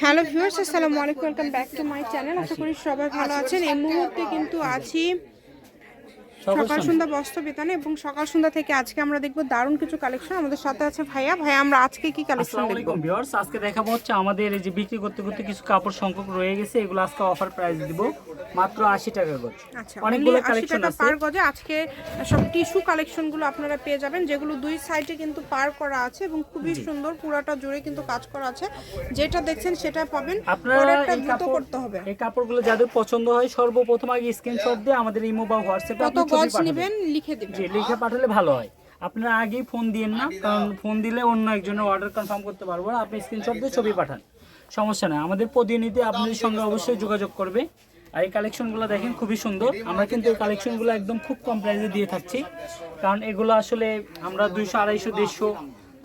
Hello viewers আসসালামু আলাইকুম welcome back to my channel. আশা করি সবাই ভালো আছেন। এই মুহূর্তে কিন্তু আছি সকাল সন্ধ্যা বস্ত্র বিতানে এবং সকাল সন্ধ্যা থেকে আজকে আমরা দেখব দারুণ কিছু কালেকশন আমাদের সাথে আছে ভাইয়া। ভাইয়া আমরা আজকে কি কালেকশন আলাইকুম ভিউয়ার্স আজকে দেখাবো হচ্ছে আমাদের এই যে বিক্রি করতে করতে কিছু কাপড় সংখ্যক রয়ে গেছে। এগুলো আজকে অফার প্রাইস দিব। মাত্র আশি টাকা গজ। আচ্ছা অনেকগুলো কালেকশন আছে। পার গজে আজকে সব টিস্যু কালেকশনগুলো আপনারা পেয়ে যাবেন যেগুলো দুই সাইডে কিন্তু পার করা আছে এবং খুবই সুন্দর পুরাটা জুড়ে কিন্তু কাজ করা আছে। যেটা দেখছেন সেটা পাবেন। আপনারা অর্ডারটা দ্রুত করতে হবে। এই কাপড়গুলো যাদের পছন্দ হয় সর্বপ্রথম আগে স্ক্রিনশট দিয়ে আমাদের ইমো বা হোয়াটসঅ্যাপে কত গজ নেবেন লিখে দিবেন। জি লিখে পাঠালে ভালো হয়। আপনারা আগেই ফোন দিয়েন না কারণ ফোন দিলে অন্য একজনের অর্ডার কনফার্ম করতে পারব না। আপনি স্ক্রিনশট দিয়ে ছবি পাঠান। সমস্যা নেই আমাদের প্রতিনিধি আপনাদের সঙ্গে অবশ্যই যোগাযোগ করবে। আর এই কালেকশনগুলো দেখেন খুবই সুন্দর। আমরা কিন্তু এই কালেকশনগুলো একদম খুব কম প্রাইসে দিয়ে থাকছি। কারণ এগুলো আসলে আমরা দুইশো আড়াইশো দেড়শো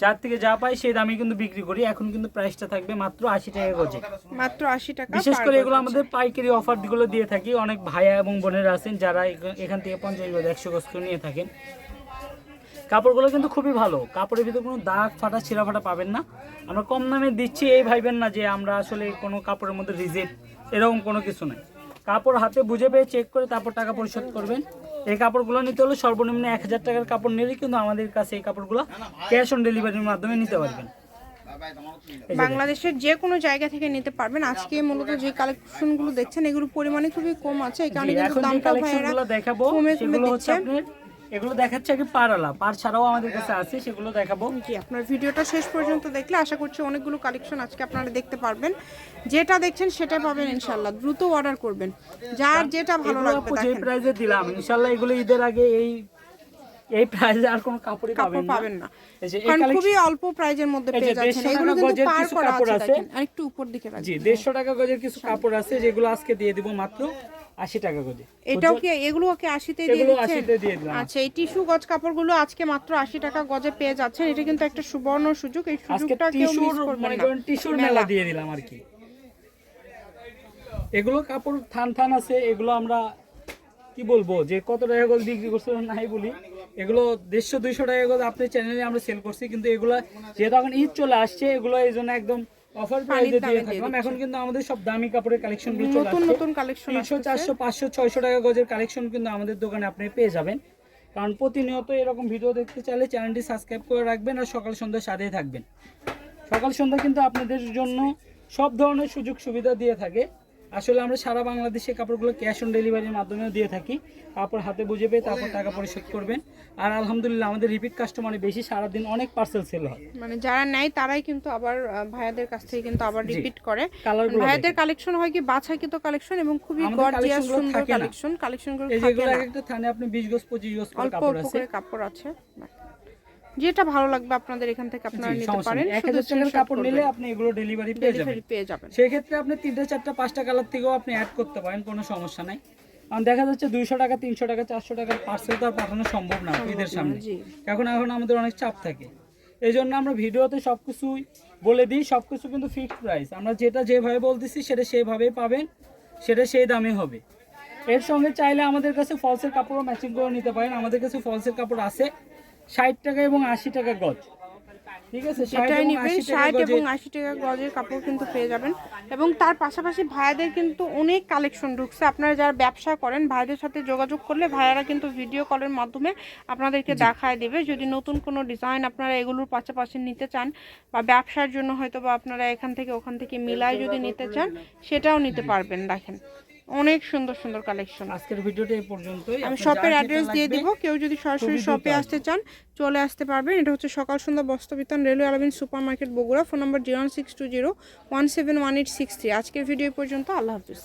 যার থেকে যা পাই সেই দামে কিন্তু বিক্রি করি। এখন কিন্তু প্রাইসটা থাকবে মাত্র আশি টাকা গজে মাত্র আশি টাকা বিশেষ করে এগুলো আমাদের পাইকারি অফারগুলো দিয়ে থাকি। অনেক ভাইয়া এবং বোনেরা আছেন যারা এখান থেকে পঞ্চাশ গজ একশো গজ করে নিয়ে থাকেন। কাপড়গুলো কিন্তু খুবই ভালো। কাপড়ের ভিতরে কোনো দাগ ফাটা ছিঁড়া ফাটা পাবেন না। আমরা কম দামে দিচ্ছি এই ভাইবেন না যে আমরা আসলে কোনো কাপড়ের মধ্যে রিজেক্ট এরকম কোনো কিছু নাই। কাপড় হাতে বুঝে পেয়ে চেক করে তারপর টাকা পরিশোধ করবেন। এই কাপড়গুলো নিতে হলে সর্বনিম্ন এক হাজার টাকার কাপড় নিলে কিন্তু আমাদের কাছে এই কাপড়গুলো ক্যাশ অন ডেলিভারির মাধ্যমে নিতে পারবেন। বাংলাদেশের যে কোনো জায়গা থেকে নিতে পারবেন। আজকে মূলত যে কালেকশনগুলো দেখছেন এগুলো পরিমাণে খুবই কম আছে। এই কারণে কিন্তু দামটা ভাইয়েরা কমে কমে দিচ্ছে। এগুলো দেখাচ্ছে আগে পারালা পার ছাড়াও আমাদের কাছে আছে সেগুলো দেখাবো। জি আপনার ভিডিওটা শেষ পর্যন্ত দেখলে আশা করছি অনেকগুলো কালেকশন আজকে আপনারা দেখতে পারবেন। যেটা দেখছেন সেটা পাবেন ইনশাল্লাহ দ্রুত অর্ডার করবেন। যার যেটা ভালো লাগবে যে প্রাইসে দিলাম ইনশাআল্লাহ এগুলো ঈদের আগে এই এই প্রাইসে আর কোনো কাপড়ই কাপড় পাবেন পাবেন না। এই যে এই কারণ খুবই অল্প প্রাইজের মধ্যে পেয়ে যাচ্ছেন। 150 এগুলো কিন্তু গজের পার কিছু করা কাপড় আছে আছে। দেখেন আর একটু উপর দিকে জি রাখবেন দেড়শো টাকা গজের কিছু কাপড় আছে যেগুলো আজকে দিয়ে দিব মাত্র। আশি টাকা গজে এটাও কি এগুলো কি দিয়ে দিচ্ছেন? আশিতে দিয়ে দিলাম। আচ্ছা এই টিস্যু গজ কাপড়গুলো আজকে মাত্র আশি টাকা গজে পেয়ে যাচ্ছেন। এটা কিন্তু একটা সুবর্ণ সুযোগ। এই সুযোগটা কেউ মিস করবেন না। টিস্যুর মেলা। দিয়ে দিলাম আর কি। এগুলো কাপড় থান থান আছে এগুলো আমরা কি বলব যে কত টাকা গজ বিক্রি করছে নাই বলি। এগুলো দেড়শো দুইশো টাকা গজ আপনার চ্যানেলে আমরা সেল করছি কিন্তু এগুলো যেহেতু এখন ঈদ চলে আসছে এগুলো এই জন্য একদম অফার প্রাইসে দিয়ে থাকলাম। এখন কিন্তু আমাদের সব দামি কাপড়ের কালেকশনগুলো চলে নতুন নতুন কালেকশন তিনশো চারশো পাঁচশো ছয়শো টাকা গজের কালেকশন কিন্তু আমাদের দোকানে আপনি পেয়ে যাবেন। কারণ প্রতিনিয়ত এরকম ভিডিও দেখতে চাইলে চ্যানেলটি সাবস্ক্রাইব করে রাখবেন আর সকাল সন্ধ্যা সাথেই থাকবেন। সকাল সন্ধ্যা কিন্তু আপনাদের জন্য সব ধরনের সুযোগ সুবিধা দিয়ে থাকে। আসলে আমরা সারা বাংলাদেশে কাপড়গুলো ক্যাশ অন ডেলিভারির মাধ্যমেও দিয়ে থাকি। কাপড় হাতে বুঝে পেয়ে তারপর টাকা পরিশোধ করবেন। আর আলহামদুলিল্লাহ আমাদের রিপিট কাস্টমারে বেশি সারাদিন অনেক পার্সেল সেল হয়। মানে যারা নেয় তারাই কিন্তু আবার ভাইয়াদের কাছ থেকে কিন্তু আবার রিপিট করে। কালারগুলো ভাইয়াদের কালেকশন হয় কি বাছাই বাছাইকৃত কালেকশন এবং খুবই গর্জিয়াসগুলো সুন্দর। কালেকশন কালেকশনগুলো এই থাকে না। এক একটা থানে আপনি বিশ গজ পঁচিশ গজ কাপড় আছে। কাপড় আছে। যেটা ভালো লাগবে আপনাদের এখান থেকে আপনারা নিতে পারেন নেই। এক শুধু হাজার টাকার কাপড় নিলে আপনি এগুলো ডেলিভারি পেয়ে যাবেন। পেয়ে যাবেন। সেক্ষেত্রে আপনি তিনটে চারটা পাঁচটা কালার থেকেও আপনি অ্যাড করতে পারেন কোনো সমস্যা নাই। কারণ দেখা যাচ্ছে দুইশো টাকা তিনশো টাকা চারশো টাকার পার্সেল তো আর পাঠানো সম্ভব না ঈদের সামনে। এখন এখন আমাদের অনেক চাপ থাকে। এই জন্য আমরা ভিডিওতে সব কিছুই বলে দিই সব কিছু কিন্তু ফিক্সড প্রাইস আমরা যেটা যেভাবে বলতেছি সেটা সেভাবেই পাবেন সেটা সেই দামে হবে। এর সঙ্গে চাইলে আমাদের কাছে ফলসের কাপড়ও ম্যাচিং করে নিতে পারেন। আমাদের কাছে ফলসের কাপড় আছে। ষাট টাকা এবং আশি টাকা গজ। ঠিক আছে? নেবেন ষাট এবং আশি টাকা গজের কাপড় কিন্তু পেয়ে যাবেন। এবং তার পাশাপাশি ভাইয়াদের কিন্তু অনেক কালেকশন ঢুকছে। আপনারা যারা ব্যবসা করেন ভাইদের সাথে যোগাযোগ করলে ভাইয়ারা কিন্তু ভিডিও কলের মাধ্যমে আপনাদেরকে দেখায় দেবে। যদি নতুন কোনো ডিজাইন আপনারা এগুলোর পাশাপাশি নিতে চান বা ব্যবসার জন্য হয়তো বা আপনারা এখান থেকে ওখান থেকে মিলাই যদি নিতে চান সেটাও নিতে পারবেন দেখেন। অনেক সুন্দর সুন্দর কালেকশন আজকের ভিডিওটা এই পর্যন্তই। আমি শপের অ্যাড্রেস দিয়ে দিব কেউ যদি সরাসরি শপে আসতে চান চলে আসতে পারবেন। এটা হচ্ছে সকাল সন্ধ্যা বস্ত্রবিতান railway Alamin super market Bogura phone number zero six two zero one seven one eight six three আজকের ভিডিও পর্যন্ত আল্লাহ হাফিজ।